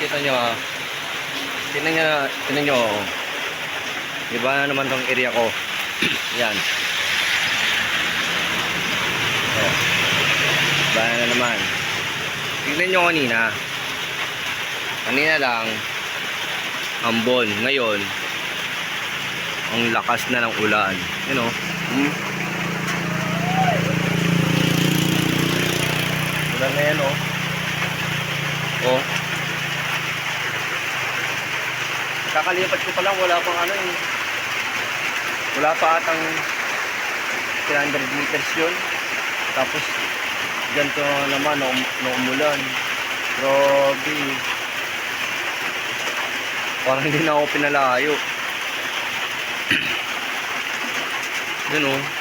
Kita nyo ah. Tingnan nyo, tingnan nyo. oh. Iba na naman tong area ko. Yan. Oh. Iba na naman. Tingnan nyo kanina. Kanina lang, ambon. Ngayon, ang lakas na ng ulan. You know? Hmm? Ulan na yan, oh. Kakalipat ko pa lang, wala pang ano eh. Wala pa atang 300 meters yun. Tapos, ganito naman, no, no umulan. Grabe. Parang hindi na ako pinalayo. Yun oh.